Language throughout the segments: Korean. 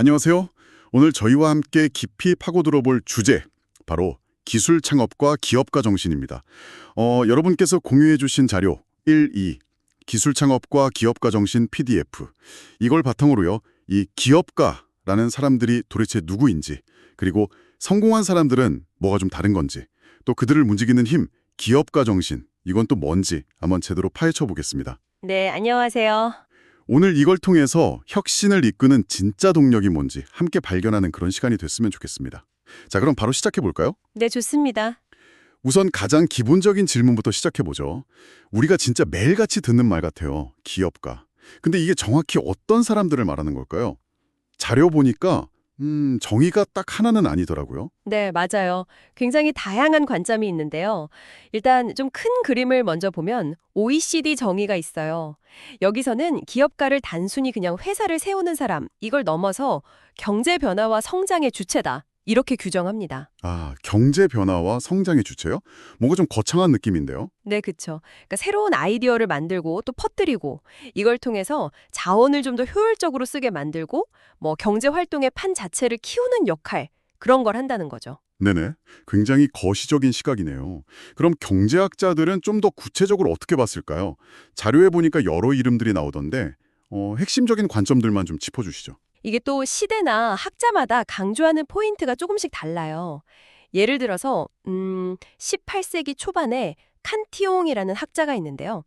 안녕하세요. 오늘 저희와 함께 깊이 파고들어볼 주제, 바로 기술 창업과 기업가 정신입니다. 어, 여러분께서 공유해 주신 자료 1, 2, 기술 창업과 기업가 정신 PDF. 이걸 바탕으로요, 이 기업가라는 사람들이 도대체 누구인지, 그리고 성공한 사람들은 뭐가 좀 다른 건지, 또 그들을 움직이는 힘, 기업가 정신, 이건 또 뭔지 한번 제대로 파헤쳐 보겠습니다. 네, 안녕하세요. 오늘 이걸 통해서 혁신을 이끄는 진짜 동력이 뭔지 함께 발견하는 그런 시간이 됐으면 좋겠습니다. 자, 그럼 바로 시작해 볼까요? 네, 좋습니다. 우선 가장 기본적인 질문부터 시작해 보죠. 우리가 진짜 매일같이 듣는 말 같아요. 기업가. 근데 이게 정확히 어떤 사람들을 말하는 걸까요? 자료 보니까 음, 정의가 딱 하나는 아니더라고요. 네, 맞아요. 굉장히 다양한 관점이 있는데요. 일단 좀 큰 그림을 먼저 보면 OECD 정의가 있어요. 여기서는 기업가를 단순히 그냥 회사를 세우는 사람, 이걸 넘어서 경제 변화와 성장의 주체다. 이렇게 규정합니다. 아, 경제 변화와 성장의 주체요? 뭔가 좀 거창한 느낌인데요. 네, 그쵸. 그러니까 새로운 아이디어를 만들고 또 퍼뜨리고 이걸 통해서 자원을 좀 더 효율적으로 쓰게 만들고 뭐 경제 활동의 판 자체를 키우는 역할 그런 걸 한다는 거죠. 네네. 굉장히 거시적인 시각이네요. 그럼 경제학자들은 좀 더 구체적으로 어떻게 봤을까요? 자료에 보니까 여러 이름들이 나오던데 어, 핵심적인 관점들만 좀 짚어주시죠. 이게 또 시대나 학자마다 강조하는 포인트가 조금씩 달라요. 예를 들어서 음, 18세기 초반에 칸티옹이라는 학자가 있는데요.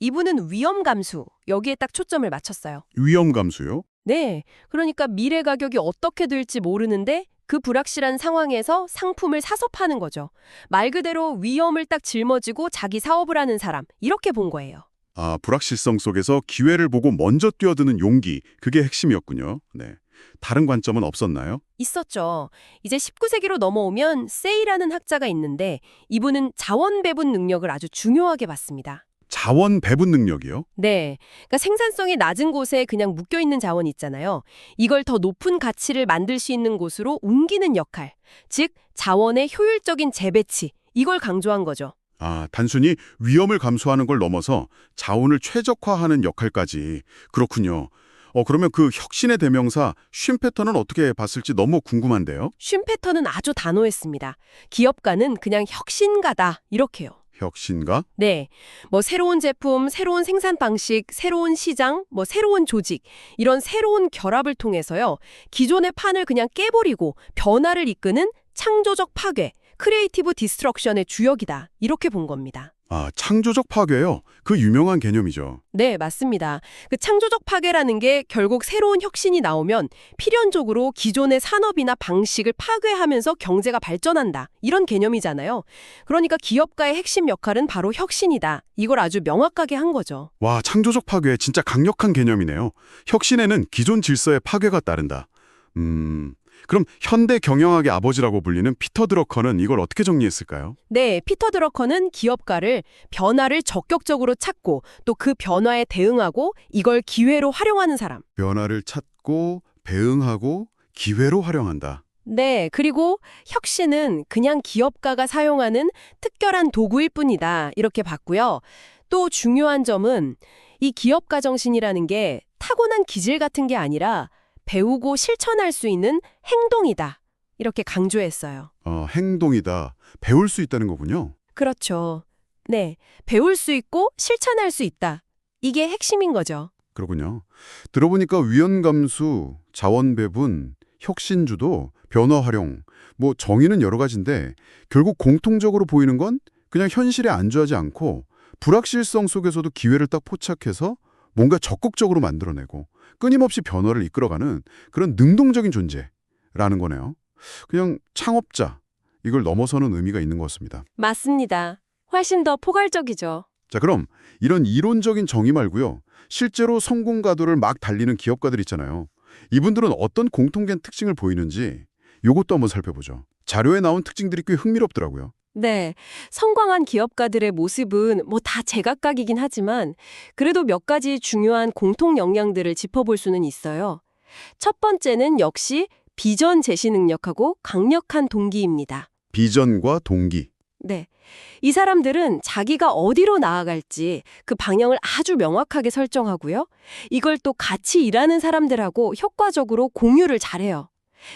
이분은 위험 감수 여기에 딱 초점을 맞췄어요. 위험 감수요? 네, 그러니까 미래 가격이 어떻게 될지 모르는데 그 불확실한 상황에서 상품을 사서 파는 거죠. 말 그대로 위험을 딱 짊어지고 자기 사업을 하는 사람 이렇게 본 거예요. 아, 불확실성 속에서 기회를 보고 먼저 뛰어드는 용기, 그게 핵심이었군요. 네. 다른 관점은 없었나요? 있었죠. 이제 19세기로 넘어오면 세이라는 학자가 있는데 이분은 자원 배분 능력을 아주 중요하게 봤습니다. 자원 배분 능력이요? 네. 그러니까 생산성이 낮은 곳에 그냥 묶여 있는 자원 있잖아요. 이걸 더 높은 가치를 만들 수 있는 곳으로 옮기는 역할. 즉, 자원의 효율적인 재배치. 이걸 강조한 거죠. 아, 단순히 위험을 감수하는 걸 넘어서 자원을 최적화하는 역할까지. 그렇군요. 어, 그러면 그 혁신의 대명사 쉼 패턴은 어떻게 봤을지 너무 궁금한데요. 쉼 패턴은 아주 단호했습니다. 기업가는 그냥 혁신가다. 이렇게요. 혁신가? 네. 뭐 새로운 제품, 새로운 생산 방식, 새로운 시장, 뭐 새로운 조직 이런 새로운 결합을 통해서요. 기존의 판을 그냥 깨버리고 변화를 이끄는 창조적 파괴, 크리에이티브 디스트럭션의 주역이다. 이렇게 본 겁니다. 아, 창조적 파괴요. 그 유명한 개념이죠. 네, 맞습니다. 그 창조적 파괴라는 게 결국 새로운 혁신이 나오면 필연적으로 기존의 산업이나 방식을 파괴하면서 경제가 발전한다. 이런 개념이잖아요. 그러니까 기업가의 핵심 역할은 바로 혁신이다. 이걸 아주 명확하게 한 거죠. 와, 창조적 파괴 진짜 강력한 개념이네요. 혁신에는 기존 질서의 파괴가 따른다. 음, 그럼 현대 경영학의 아버지라고 불리는 피터 드러커는 이걸 어떻게 정리했을까요? 네, 피터 드러커는 기업가를 변화를 적극적으로 찾고 또 그 변화에 대응하고 이걸 기회로 활용하는 사람. 변화를 찾고 배응하고 기회로 활용한다. 네, 그리고 혁신은 그냥 기업가가 사용하는 특별한 도구일 뿐이다. 이렇게 봤고요. 또 중요한 점은 이 기업가 정신이라는 게 타고난 기질 같은 게 아니라 배우고 실천할 수 있는 행동이다. 이렇게 강조했어요. 어, 행동이다. 배울 수 있다는 거군요. 그렇죠. 네, 배울 수 있고 실천할 수 있다. 이게 핵심인 거죠. 그렇군요. 들어보니까 위원 감수, 자원 배분, 혁신주도, 변화 활용, 뭐 정의는 여러 가지인데 결국 공통적으로 보이는 건 그냥 현실에 안주하지 않고 불확실성 속에서도 기회를 딱 포착해서 뭔가 적극적으로 만들어내고 끊임없이 변화를 이끌어가는 그런 능동적인 존재라는 거네요. 그냥 창업자, 이걸 넘어서는 의미가 있는 것 같습니다. 맞습니다. 훨씬 더 포괄적이죠. 자, 그럼 이런 이론적인 정의 말고요. 실제로 성공 가도를 막 달리는 기업가들 있잖아요. 이분들은 어떤 공통된 특징을 보이는지 요것도 한번 살펴보죠. 자료에 나온 특징들이 꽤 흥미롭더라고요. 네. 성공한 기업가들의 모습은 뭐 다 제각각이긴 하지만 그래도 몇 가지 중요한 공통 역량들을 짚어볼 수는 있어요. 첫 번째는 역시 비전 제시 능력하고 강력한 동기입니다. 비전과 동기. 네. 이 사람들은 자기가 어디로 나아갈지 그 방향을 아주 명확하게 설정하고요. 이걸 또 같이 일하는 사람들하고 효과적으로 공유를 잘해요.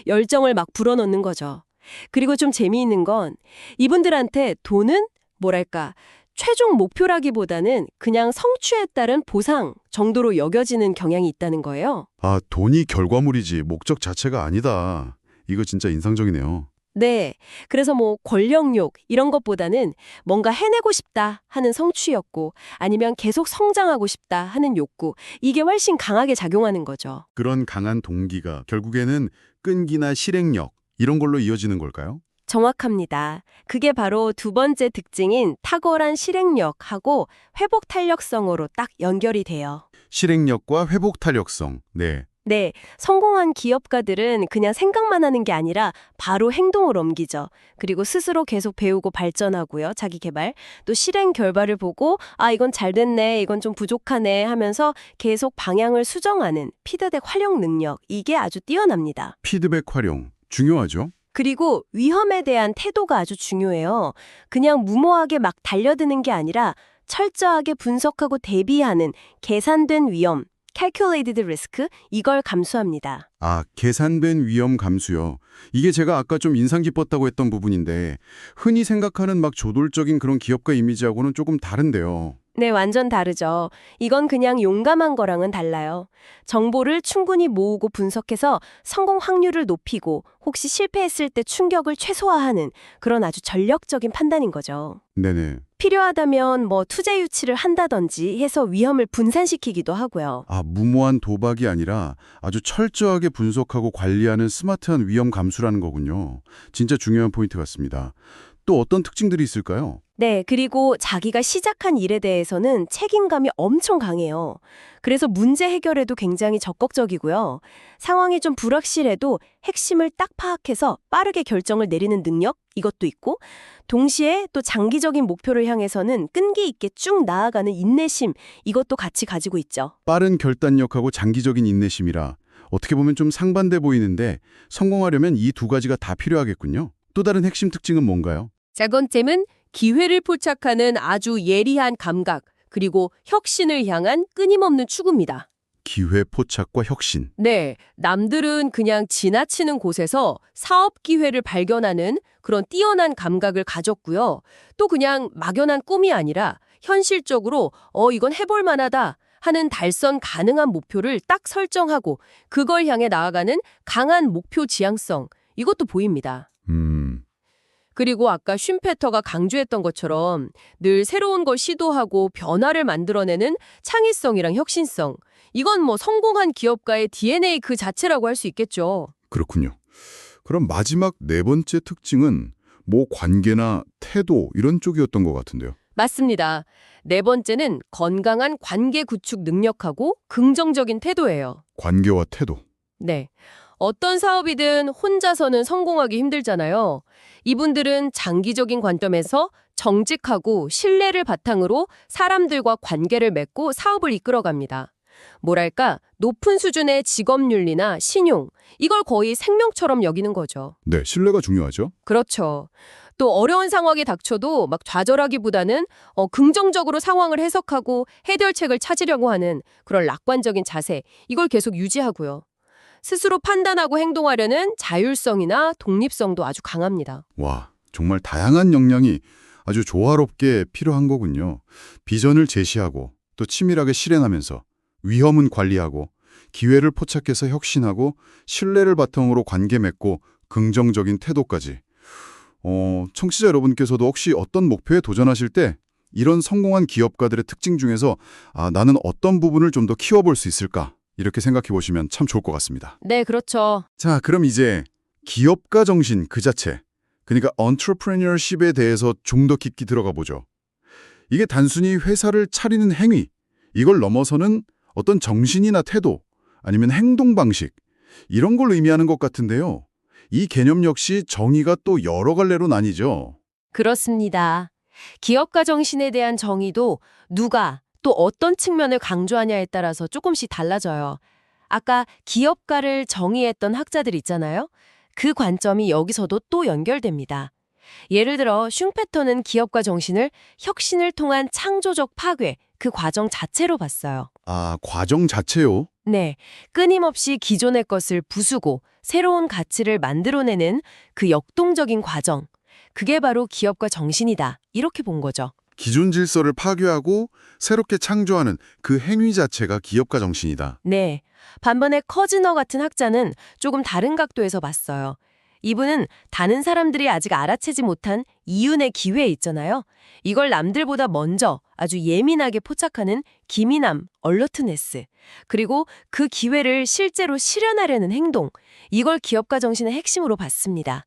열정을 막 불어넣는 거죠. 그리고 좀 재미있는 건 이분들한테 돈은 뭐랄까 최종 목표라기보다는 그냥 성취에 따른 보상 정도로 여겨지는 경향이 있다는 거예요. 아, 돈이 결과물이지 목적 자체가 아니다. 이거 진짜 인상적이네요. 네. 그래서 뭐 권력욕 이런 것보다는 뭔가 해내고 싶다 하는 성취였고 아니면 계속 성장하고 싶다 하는 욕구 이게 훨씬 강하게 작용하는 거죠. 그런 강한 동기가 결국에는 끈기나 실행력 이런 걸로 이어지는 걸까요? 정확합니다. 그게 바로 두 번째 특징인 탁월한 실행력하고 회복 탄력성으로 딱 연결이 돼요. 실행력과 회복 탄력성. 네. 네, 성공한 기업가들은 그냥 생각만 하는 게 아니라 바로 행동을 옮기죠. 그리고 스스로 계속 배우고 발전하고요. 자기 개발. 또 실행 결과를 보고 아, 이건 잘 됐네. 이건 좀 부족하네 하면서 계속 방향을 수정하는 피드백 활용 능력. 이게 아주 뛰어납니다. 피드백 활용 중요하죠. 그리고 위험에 대한 태도가 아주 중요해요. 그냥 무모하게 막 달려드는 게 아니라 철저하게 분석하고 대비하는 계산된 위험, calculated risk 이걸 감수합니다. 아, 계산된 위험 감수요. 이게 제가 아까 좀 인상 깊었다고 했던 부분인데 흔히 생각하는 막 조돌적인 그런 기업가 이미지하고는 조금 다른데요. 네, 완전 다르죠. 이건 그냥 용감한 거랑은 달라요. 정보를 충분히 모으고 분석해서 성공 확률을 높이고 혹시 실패했을 때 충격을 최소화하는 그런 아주 전력적인 판단인 거죠. 네네. 필요하다면 뭐 투자 유치를 한다든지 해서 위험을 분산시키기도 하고요. 아, 무모한 도박이 아니라 아주 철저하게 분석하고 관리하는 스마트한 위험 감수라는 거군요. 진짜 중요한 포인트 같습니다. 또 어떤 특징들이 있을까요? 네, 그리고 자기가 시작한 일에 대해서는 책임감이 엄청 강해요. 그래서 문제 해결에도 굉장히 적극적이고요. 상황이 좀 불확실해도 핵심을 딱 파악해서 빠르게 결정을 내리는 능력 이것도 있고 동시에 또 장기적인 목표를 향해서는 끈기 있게 쭉 나아가는 인내심 이것도 같이 가지고 있죠. 빠른 결단력하고 장기적인 인내심이라 어떻게 보면 좀 상반돼 보이는데 성공하려면 이 두 가지가 다 필요하겠군요. 또 다른 핵심 특징은 뭔가요? 자 번째는 기회를 포착하는 아주 예리한 감각 그리고 혁신을 향한 끊임없는 추구입니다. 기회 포착과 혁신. 네, 남들은 그냥 지나치는 곳에서 사업 기회를 발견하는 그런 뛰어난 감각을 가졌고요. 또 그냥 막연한 꿈이 아니라 현실적으로 어 이건 해볼 만하다 하는 달성 가능한 목표를 딱 설정하고 그걸 향해 나아가는 강한 목표 지향성 이것도 보입니다. 음, 그리고 아까 쉼페터가 강조했던 것처럼 늘 새로운 걸 시도하고 변화를 만들어내는 창의성이랑 혁신성. 이건 뭐 성공한 기업가의 DNA 그 자체라고 할 수 있겠죠. 그렇군요. 그럼 마지막 네 번째 특징은 뭐 관계나 태도 이런 쪽이었던 것 같은데요. 맞습니다. 네 번째는 건강한 관계 구축 능력하고 긍정적인 태도예요. 관계와 태도. 네. 어떤 사업이든 혼자서는 성공하기 힘들잖아요. 이분들은 장기적인 관점에서 정직하고 신뢰를 바탕으로 사람들과 관계를 맺고 사업을 이끌어갑니다. 뭐랄까, 높은 수준의 직업윤리나 신용, 이걸 거의 생명처럼 여기는 거죠. 네, 신뢰가 중요하죠. 그렇죠. 또 어려운 상황이 닥쳐도 막 좌절하기보다는 어, 긍정적으로 상황을 해석하고 해결책을 찾으려고 하는 그런 낙관적인 자세, 이걸 계속 유지하고요. 스스로 판단하고 행동하려는 자율성이나 독립성도 아주 강합니다. 와, 정말 다양한 역량이 아주 조화롭게 필요한 거군요. 비전을 제시하고 또 치밀하게 실행하면서 위험은 관리하고 기회를 포착해서 혁신하고 신뢰를 바탕으로 관계 맺고 긍정적인 태도까지. 어, 청취자 여러분께서도 혹시 어떤 목표에 도전하실 때 이런 성공한 기업가들의 특징 중에서 아, 나는 어떤 부분을 좀 더 키워볼 수 있을까? 이렇게 생각해 보시면 참 좋을 것 같습니다. 네, 그렇죠. 자, 그럼 이제 기업가 정신 그 자체, 그러니까 entrepreneurship에 대해서 좀 더 깊게 들어가 보죠. 이게 단순히 회사를 차리는 행위, 이걸 넘어서는 어떤 정신이나 태도, 아니면 행동 방식, 이런 걸 의미하는 것 같은데요. 이 개념 역시 정의가 또 여러 갈래로 나뉘죠. 그렇습니다. 기업가 정신에 대한 정의도 누가 또 어떤 측면을 강조하냐에 따라서 조금씩 달라져요. 아까 기업가를 정의했던 학자들 있잖아요. 그 관점이 여기서도 또 연결됩니다. 예를 들어 슝페터는 기업가 정신을 혁신을 통한 창조적 파괴, 그 과정 자체로 봤어요. 아, 과정 자체요? 네, 끊임없이 기존의 것을 부수고 새로운 가치를 만들어내는 그 역동적인 과정. 그게 바로 기업가 정신이다. 이렇게 본 거죠. 기존 질서를 파괴하고 새롭게 창조하는 그 행위 자체가 기업가 정신이다. 네. 반면에 커즈너 같은 학자는 조금 다른 각도에서 봤어요. 이분은 다른 사람들이 아직 알아채지 못한 이윤의 기회 있잖아요. 이걸 남들보다 먼저 아주 예민하게 포착하는 기민함, 얼러트네스. 그리고 그 기회를 실제로 실현하려는 행동. 이걸 기업가 정신의 핵심으로 봤습니다.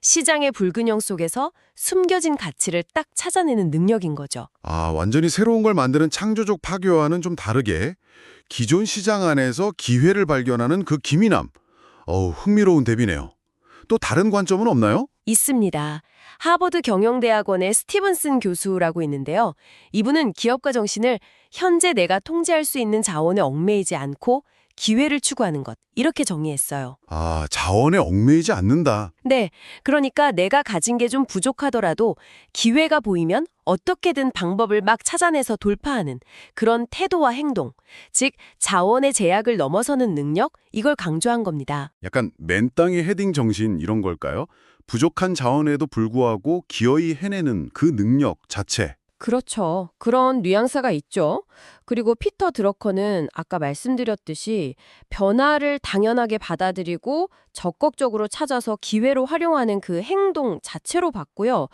시장의 불균형 속에서 숨겨진 가치를 딱 찾아내는 능력인 거죠. 아, 완전히 새로운 걸 만드는 창조적 파괴와는 좀 다르게 기존 시장 안에서 기회를 발견하는 그 기민함. 어우, 흥미로운 대비네요. 또 다른 관점은 없나요? 있습니다. 하버드 경영대학원의 스티븐슨 교수라고 있는데요. 이분은 기업가 정신을 현재 내가 통제할 수 있는 자원에 얽매이지 않고 기회를 추구하는 것 이렇게 정의했어요. 아, 자원에 얽매이지 않는다. 네, 그러니까 내가 가진 게 좀 부족하더라도 기회가 보이면 어떻게든 방법을 막 찾아내서 돌파하는 그런 태도와 행동, 즉 자원의 제약을 넘어서는 능력 이걸 강조한 겁니다. 약간 맨땅에 헤딩 정신 이런 걸까요? 부족한 자원에도 불구하고 기어이 해내는 그 능력 자체. 그렇죠. 그런 뉘앙스가 있죠. 그리고 피터 드러커는 아까 말씀드렸듯이 변화를 당연하게 받아들이고 적극적으로 찾아서 기회로 활용하는 그 행동 자체로 봤고요.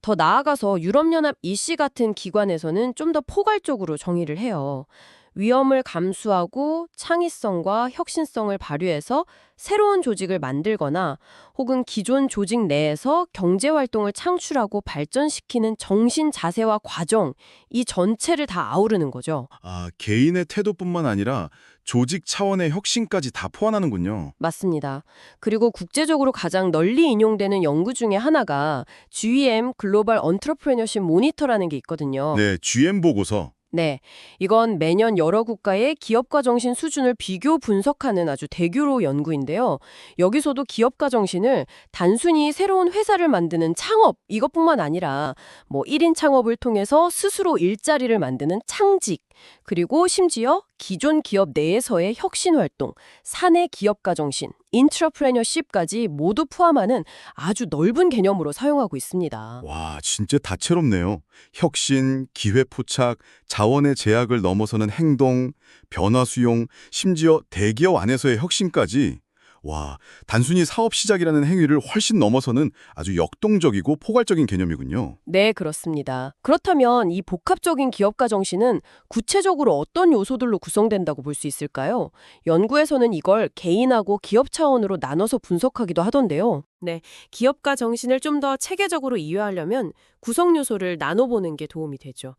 더 나아가서 유럽연합 EC 같은 기관에서는 좀 더 포괄적으로 정의를 해요. 위험을 감수하고 창의성과 혁신성을 발휘해서 새로운 조직을 만들거나 혹은 기존 조직 내에서 경제 활동을 창출하고 발전시키는 정신 자세와 과정 이 전체를 다 아우르는 거죠. 아, 개인의 태도뿐만 아니라 조직 차원의 혁신까지 다 포함하는군요. 맞습니다. 그리고 국제적으로 가장 널리 인용되는 연구 중에 하나가 GM 글로벌 언트러프레너십 모니터라는 게 있거든요. 네, GM 보고서. 네, 이건 매년 여러 국가의 기업가 정신 수준을 비교 분석하는 아주 대규모 연구인데요. 여기서도 기업가 정신을 단순히 새로운 회사를 만드는 창업 이것뿐만 아니라 뭐 1인 창업을 통해서 스스로 일자리를 만드는 창직 그리고 심지어 기존 기업 내에서의 혁신 활동, 사내 기업가 정신, 인트러프레너십까지 모두 포함하는 아주 넓은 개념으로 사용하고 있습니다. 와, 진짜 다채롭네요. 혁신, 기회 포착, 자원의 제약을 넘어서는 행동, 변화 수용, 심지어 대기업 안에서의 혁신까지. 와, 단순히 사업 시작이라는 행위를 훨씬 넘어서는 아주 역동적이고 포괄적인 개념이군요. 네, 그렇습니다. 그렇다면 이 복합적인 기업가 정신은 구체적으로 어떤 요소들로 구성된다고 볼 수 있을까요? 연구에서는 이걸 개인하고 기업 차원으로 나눠서 분석하기도 하던데요. 네, 기업가 정신을 좀 더 체계적으로 이해하려면 구성 요소를 나눠보는 게 도움이 되죠.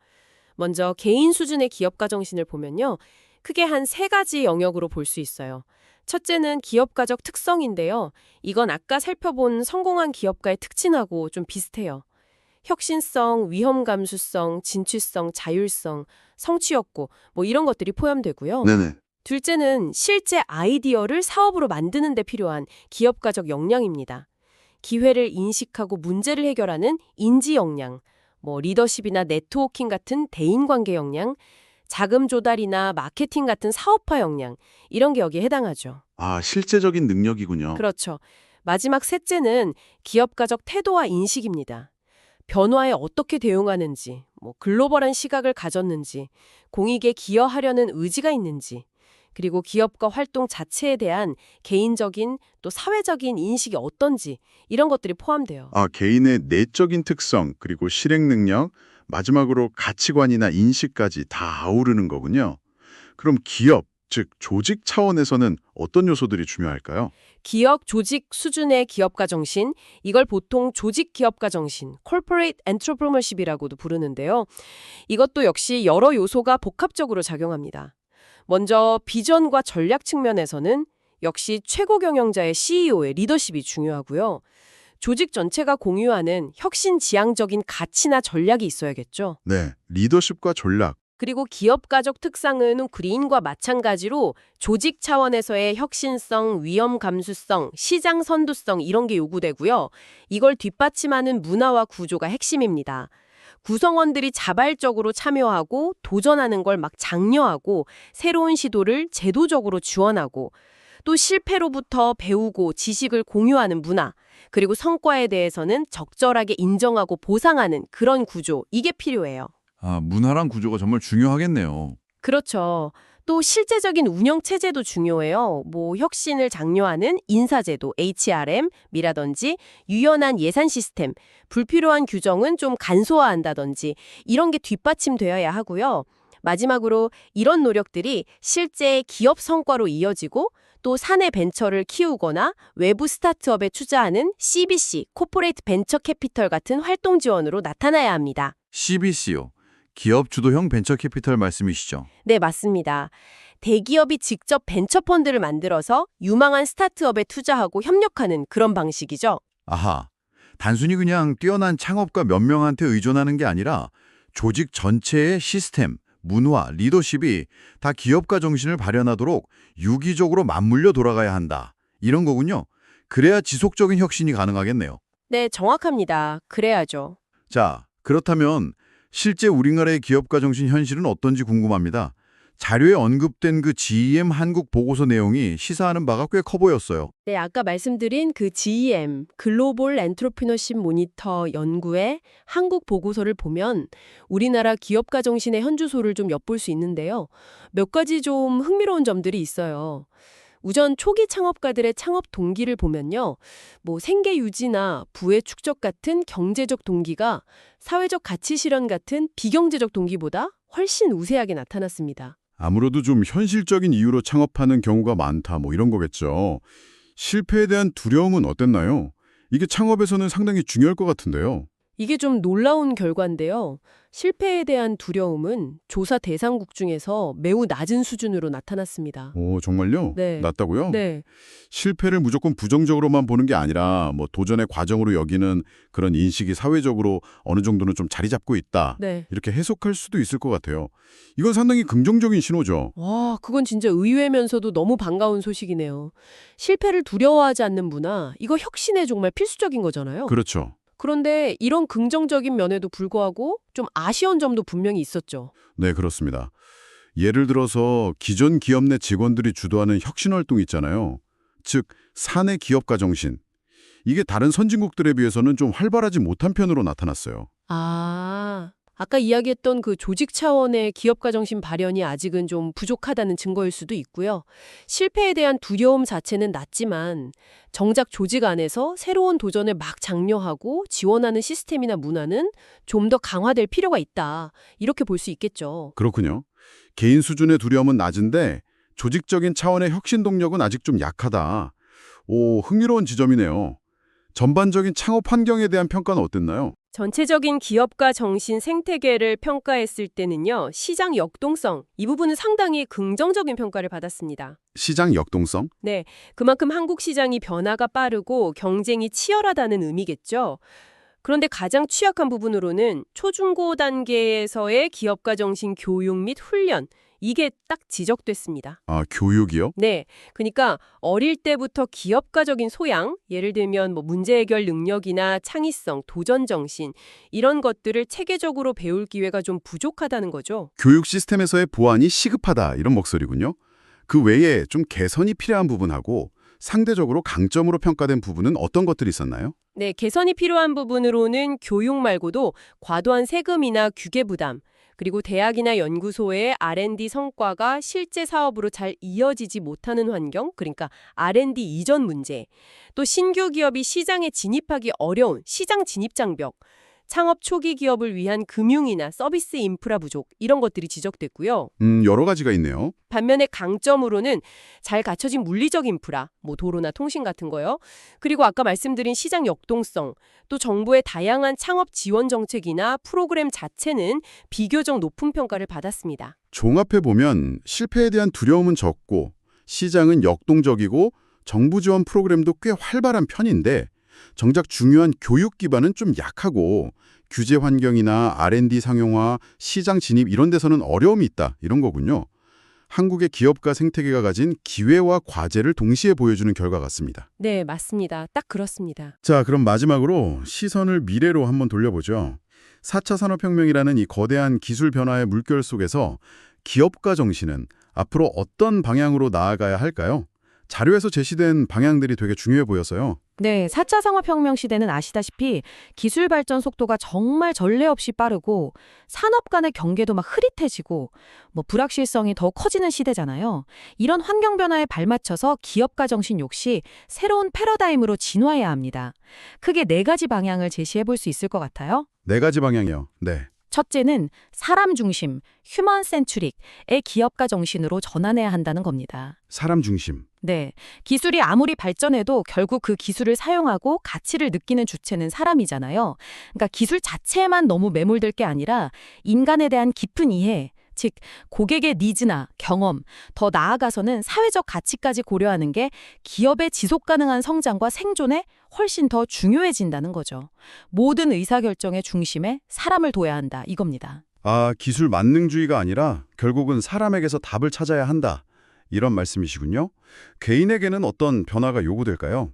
먼저 개인 수준의 기업가 정신을 보면요. 크게 한 세 가지 영역으로 볼 수 있어요. 첫째는 기업 가적 특성인데요. 이건 아까 살펴본 성공한 기업가의 특징하고 좀 비슷해요. 혁신성, 위험 감수성, 진취성, 자율성, 성취욕구 뭐 이런 것들이 포함되고요. 네네. 둘째는 실제 아이디어를 사업으로 만드는 데 필요한 기업 가적 역량입니다. 기회를 인식하고 문제를 해결하는 인지 역량, 뭐 리더십이나 네트워킹 같은 대인관계 역량, 자금 조달이나 마케팅 같은 사업화 역량 이런 게 여기에 해당하죠. 아, 실제적인 능력이군요. 그렇죠. 마지막 셋째는 기업가적 태도와 인식입니다. 변화에 어떻게 대응하는지, 뭐 글로벌한 시각을 가졌는지, 공익에 기여하려는 의지가 있는지, 그리고 기업과 활동 자체에 대한 개인적인 또 사회적인 인식이 어떤지 이런 것들이 포함돼요. 아, 개인의 내적인 특성, 그리고 실행 능력, 마지막으로 가치관이나 인식까지 다 아우르는 거군요. 그럼 기업, 즉 조직 차원에서는 어떤 요소들이 중요할까요? 기업 조직 수준의 기업가 정신, 이걸 보통 조직 기업가 정신, corporate entrepreneurship이라고도 부르는데요. 이것도 역시 여러 요소가 복합적으로 작용합니다. 먼저 비전과 전략 측면에서는 역시 최고 경영자의 CEO의 리더십이 중요하고요. 조직 전체가 공유하는 혁신 지향적인 가치나 전략이 있어야겠죠. 네, 리더십과 전략, 그리고 기업 가족 특성은 그린과 마찬가지로 조직 차원에서의 혁신성, 위험 감수성, 시장 선도성 이런 게 요구되고요. 이걸 뒷받침하는 문화와 구조가 핵심입니다. 구성원들이 자발적으로 참여하고 도전하는 걸 막 장려하고 새로운 시도를 제도적으로 지원하고 또 실패로부터 배우고 지식을 공유하는 문화 그리고 성과에 대해서는 적절하게 인정하고 보상하는 그런 구조 이게 필요해요. 아, 문화랑 구조가 정말 중요하겠네요. 그렇죠. 또 실제적인 운영 체제도 중요해요. 뭐 혁신을 장려하는 인사제도 HRM이라든지 유연한 예산 시스템, 불필요한 규정은 좀 간소화한다든지 이런 게 뒷받침되어야 하고요. 마지막으로 이런 노력들이 실제 기업 성과로 이어지고 또 사내 벤처를 키우거나 외부 스타트업에 투자하는 CBC, 코퍼레이트 벤처 캐피털 같은 활동 지원으로 나타나야 합니다. CBC요. 기업 주도형 벤처 캐피털 말씀이시죠? 네, 맞습니다. 대기업이 직접 벤처 펀드를 만들어서 유망한 스타트업에 투자하고 협력하는 그런 방식이죠. 아하. 단순히 그냥 뛰어난 창업가 몇 명한테 의존하는 게 아니라 조직 전체의 시스템, 문화, 리더십이 다 기업가 정신을 발현하도록 유기적으로 맞물려 돌아가야 한다. 이런 거군요. 그래야 지속적인 혁신이 가능하겠네요. 네, 정확합니다. 그래야죠. 자, 그렇다면 실제 우리나라의 기업가 정신 현실은 어떤지 궁금합니다. 자료에 언급된 그 GM 한국 보고서 내용이 시사하는 바가 꽤 커 보였어요. 네, 아까 말씀드린 그 GEM, 글로벌 엔트로피너십 모니터 연구의 한국 보고서를 보면 우리나라 기업가 정신의 현주소를 좀 엿볼 수 있는데요. 몇 가지 좀 흥미로운 점들이 있어요. 우선 초기 창업가들의 창업 동기를 보면요. 뭐 생계 유지나 부의 축적 같은 경제적 동기가 사회적 가치 실현 같은 비경제적 동기보다 훨씬 우세하게 나타났습니다. 아무래도 좀 현실적인 이유로 창업하는 경우가 많다 뭐 이런 거겠죠. 실패에 대한 두려움은 어땠나요? 이게 창업에서는 상당히 중요할 것 같은데요. 이게 좀 놀라운 결과인데요. 실패에 대한 두려움은 조사 대상국 중에서 매우 낮은 수준으로 나타났습니다. 오, 정말요? 네. 낫다고요? 네, 실패를 무조건 부정적으로만 보는 게 아니라 뭐 도전의 과정으로 여기는 그런 인식이 사회적으로 어느 정도는 좀 자리 잡고 있다. 네. 이렇게 해석할 수도 있을 것 같아요. 이건 상당히 긍정적인 신호죠. 와, 그건 진짜 의외면서도 너무 반가운 소식이네요. 실패를 두려워하지 않는 문화, 이거 혁신에 정말 필수적인 거잖아요. 그렇죠. 그런데 이런 긍정적인 면에도 불구하고 좀 아쉬운 점도 분명히 있었죠. 네, 그렇습니다. 예를 들어서 기존 기업 내 직원들이 주도하는 혁신 활동 있잖아요. 즉, 사내 기업가 정신. 이게 다른 선진국들에 비해서는 좀 활발하지 못한 편으로 나타났어요. 아, 아까 이야기했던 그 조직 차원의 기업가 정신 발현이 아직은 좀 부족하다는 증거일 수도 있고요. 실패에 대한 두려움 자체는 낮지만 정작 조직 안에서 새로운 도전을 막 장려하고 지원하는 시스템이나 문화는 좀 더 강화될 필요가 있다. 이렇게 볼 수 있겠죠. 그렇군요. 개인 수준의 두려움은 낮은데 조직적인 차원의 혁신 동력은 아직 좀 약하다. 오, 흥미로운 지점이네요. 전반적인 창업 환경에 대한 평가는 어땠나요? 전체적인 기업가 정신 생태계를 평가했을 때는요. 시장 역동성, 이 부분은 상당히 긍정적인 평가를 받았습니다. 시장 역동성? 네, 그만큼 한국 시장이 변화가 빠르고 경쟁이 치열하다는 의미겠죠. 그런데 가장 취약한 부분으로는 초중고 단계에서의 기업가 정신 교육 및 훈련, 이게 딱 지적됐습니다. 아, 교육이요? 네, 그러니까 어릴 때부터 기업가적인 소양, 예를 들면 뭐 문제 해결 능력이나 창의성, 도전 정신 이런 것들을 체계적으로 배울 기회가 좀 부족하다는 거죠. 교육 시스템에서의 보완이 시급하다 이런 목소리군요. 그 외에 좀 개선이 필요한 부분하고 상대적으로 강점으로 평가된 부분은 어떤 것들이 있었나요? 네, 개선이 필요한 부분으로는 교육 말고도 과도한 세금이나 규계 부담, 그리고 대학이나 연구소의 R&D 성과가 실제 사업으로 잘 이어지지 못하는 환경, 그러니까 R&D 이전 문제, 또 신규 기업이 시장에 진입하기 어려운 시장 진입 장벽, 창업 초기 기업을 위한 금융이나 서비스 인프라 부족 이런 것들이 지적됐고요. 음, 여러 가지가 있네요. 반면에 강점으로는 잘 갖춰진 물리적 인프라, 뭐 도로나 통신 같은 거요. 그리고 아까 말씀드린 시장 역동성, 또 정부의 다양한 창업 지원 정책이나 프로그램 자체는 비교적 높은 평가를 받았습니다. 종합해 보면 실패에 대한 두려움은 적고 시장은 역동적이고 정부 지원 프로그램도 꽤 활발한 편인데 정작 중요한 교육 기반은 좀 약하고 규제 환경이나 R&D 상용화, 시장 진입 이런 데서는 어려움이 있다. 이런 거군요. 한국의 기업가 생태계가 가진 기회와 과제를 동시에 보여주는 결과 같습니다. 네, 맞습니다. 딱 그렇습니다. 자, 그럼 마지막으로 시선을 미래로 한번 돌려보죠. 4차 산업혁명이라는 이 거대한 기술 변화의 물결 속에서 기업가 정신은 앞으로 어떤 방향으로 나아가야 할까요? 자료에서 제시된 방향들이 되게 중요해 보여서요. 네, 4차 산업혁명 시대는 아시다시피 기술 발전 속도가 정말 전례 없이 빠르고 산업 간의 경계도 막 흐릿해지고 뭐 불확실성이 더 커지는 시대잖아요. 이런 환경 변화에 발맞춰서 기업가 정신 역시 새로운 패러다임으로 진화해야 합니다. 크게 네 가지 방향을 제시해 볼 수 있을 것 같아요. 네 가지 방향이요. 네. 첫째는 사람 중심, 휴먼 센츄릭의 기업가 정신으로 전환해야 한다는 겁니다. 사람 중심. 네. 기술이 아무리 발전해도 결국 그 기술을 사용하고 가치를 느끼는 주체는 사람이잖아요. 그러니까 기술 자체에만 너무 매몰될 게 아니라 인간에 대한 깊은 이해, 즉 고객의 니즈나 경험, 더 나아가서는 사회적 가치까지 고려하는 게 기업의 지속 가능한 성장과 생존에 훨씬 더 중요해진다는 거죠. 모든 의사결정의 중심에 사람을 둬야 한다 이겁니다. 아, 기술 만능주의가 아니라 결국은 사람에게서 답을 찾아야 한다. 이런 말씀이시군요. 개인에게는 어떤 변화가 요구될까요?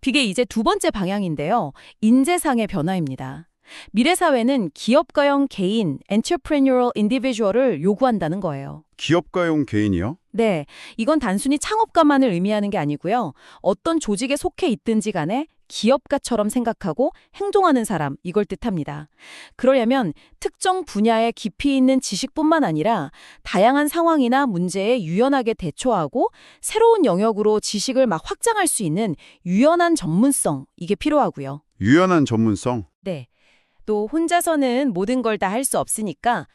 그게 이제 두 번째 방향인데요. 인재상의 변화입니다. 미래 사회는 기업가형 개인, entrepreneurial individual을 요구한다는 거예요. 기업가용 개인이요? 네, 이건 단순히 창업가만을 의미하는 게 아니고요. 어떤 조직에 속해 있든지 간에 기업가처럼 생각하고 행동하는 사람, 이걸 뜻합니다. 그러려면 특정 분야에 깊이 있는 지식뿐만 아니라 다양한 상황이나 문제에 유연하게 대처하고 새로운 영역으로 지식을 막 확장할 수 있는 유연한 전문성, 이게 필요하고요. 유연한 전문성. 네. 또 혼자서는 모든 걸 다 할 수 없으니까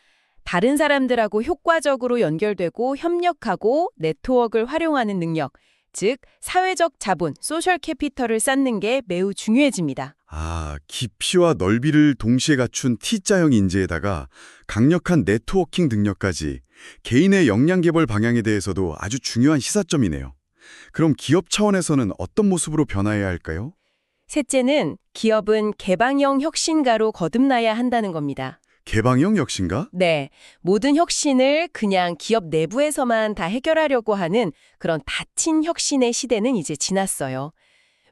다른 사람들하고 효과적으로 연결되고 협력하고 네트워크를 활용하는 능력, 즉 사회적 자본, 소셜 캐피털을 쌓는 게 매우 중요해집니다. 아, 깊이와 넓이를 동시에 갖춘 T자형 인재에다가 강력한 네트워킹 능력까지 개인의 역량 개발 방향에 대해서도 아주 중요한 시사점이네요. 그럼 기업 차원에서는 어떤 모습으로 변화해야 할까요? 셋째는 기업은 개방형 혁신가로 거듭나야 한다는 겁니다. 개방형 혁신가? 네, 모든 혁신을 그냥 기업 내부에서만 다 해결하려고 하는 그런 닫힌 혁신의 시대는 이제 지났어요.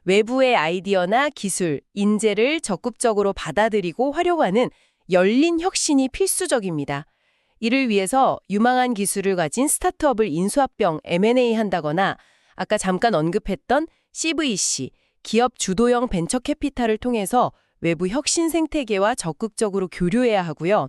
외부의 아이디어나 기술, 인재를 적극적으로 받아들이고 활용하는 열린 혁신이 필수적입니다. 이를 위해서 유망한 기술을 가진 스타트업을 인수합병 M&A 한다거나 아까 잠깐 언급했던 CVC, 기업 주도형 벤처 캐피탈을 통해서 외부 혁신 생태계와 적극적으로 교류해야 하고요.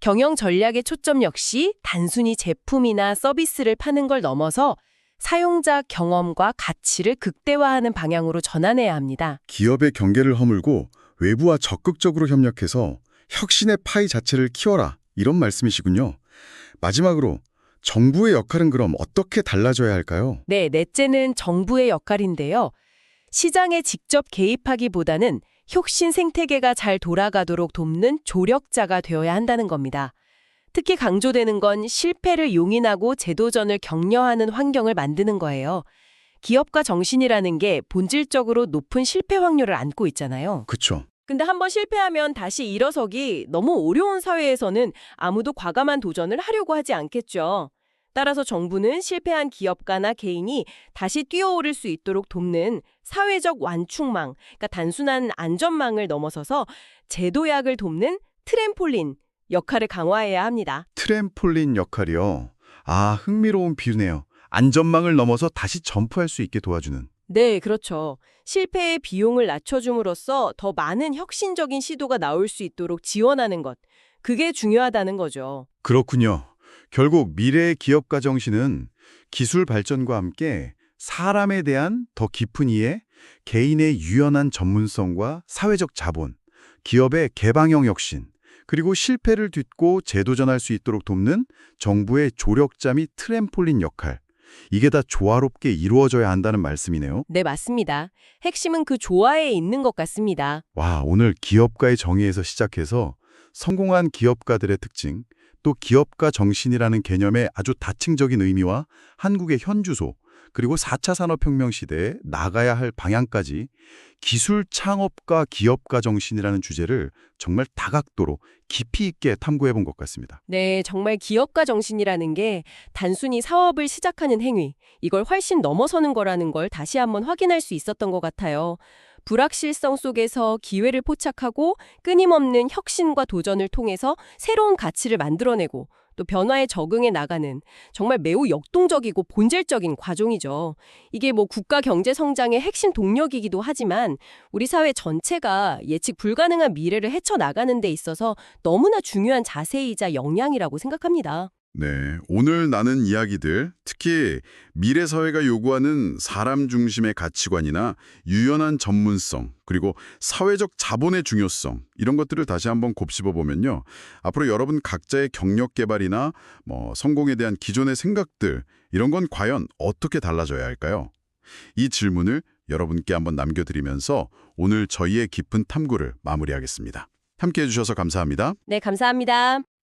경영 전략의 초점 역시 단순히 제품이나 서비스를 파는 걸 넘어서 사용자 경험과 가치를 극대화하는 방향으로 전환해야 합니다. 기업의 경계를 허물고 외부와 적극적으로 협력해서 혁신의 파이 자체를 키워라. 이런 말씀이시군요. 마지막으로 정부의 역할은 그럼 어떻게 달라져야 할까요? 네, 넷째는 정부의 역할인데요. 시장에 직접 개입하기보다는 혁신 생태계가 잘 돌아가도록 돕는 조력자가 되어야 한다는 겁니다. 특히 강조되는 건 실패를 용인하고 재도전을 격려하는 환경을 만드는 거예요. 기업가 정신이라는 게 본질적으로 높은 실패 확률을 안고 있잖아요. 그쵸. 근데 한번 실패하면 다시 일어서기 너무 어려운 사회에서는 아무도 과감한 도전을 하려고 하지 않겠죠. 따라서 정부는 실패한 기업가나 개인이 다시 뛰어오를 수 있도록 돕는 사회적 완충망, 그러니까 단순한 안전망을 넘어서서 제도약을 돕는 트램폴린 역할을 강화해야 합니다. 트램폴린 역할이요. 아, 흥미로운 비유네요. 안전망을 넘어서 다시 점프할 수 있게 도와주는. 네, 그렇죠. 실패의 비용을 낮춰줌으로써 더 많은 혁신적인 시도가 나올 수 있도록 지원하는 것. 그게 중요하다는 거죠. 그렇군요. 결국 미래의 기업가 정신은 기술 발전과 함께 사람에 대한 더 깊은 이해, 개인의 유연한 전문성과 사회적 자본, 기업의 개방형 혁신, 그리고 실패를 딛고 재도전할 수 있도록 돕는 정부의 조력자 및 트램폴린 역할. 이게 다 조화롭게 이루어져야 한다는 말씀이네요. 네, 맞습니다. 핵심은 그 조화에 있는 것 같습니다. 와, 오늘 기업가의 정의에서 시작해서 성공한 기업가들의 특징, 또 기업가 정신이라는 개념의 아주 다층적인 의미와 한국의 현주소, 그리고 4차 산업혁명 시대에 나가야 할 방향까지 기술 창업과 기업가 정신이라는 주제를 정말 다각도로 깊이 있게 탐구해 본 것 같습니다. 네, 정말 기업가 정신이라는 게 단순히 사업을 시작하는 행위, 이걸 훨씬 넘어서는 거라는 걸 다시 한번 확인할 수 있었던 것 같아요. 불확실성 속에서 기회를 포착하고 끊임없는 혁신과 도전을 통해서 새로운 가치를 만들어내고 또 변화에 적응해 나가는 정말 매우 역동적이고 본질적인 과정이죠. 이게 뭐 국가 경제 성장의 핵심 동력이기도 하지만 우리 사회 전체가 예측 불가능한 미래를 헤쳐나가는 데 있어서 너무나 중요한 자세이자 역량이라고 생각합니다. 네, 오늘 나눈 이야기들, 특히 미래 사회가 요구하는 사람 중심의 가치관이나 유연한 전문성, 그리고 사회적 자본의 중요성 이런 것들을 다시 한번 곱씹어 보면요. 앞으로 여러분 각자의 경력 개발이나 뭐 성공에 대한 기존의 생각들 이런 건 과연 어떻게 달라져야 할까요? 이 질문을 여러분께 한번 남겨드리면서 오늘 저희의 깊은 탐구를 마무리하겠습니다. 함께해 주셔서 감사합니다. 네, 감사합니다.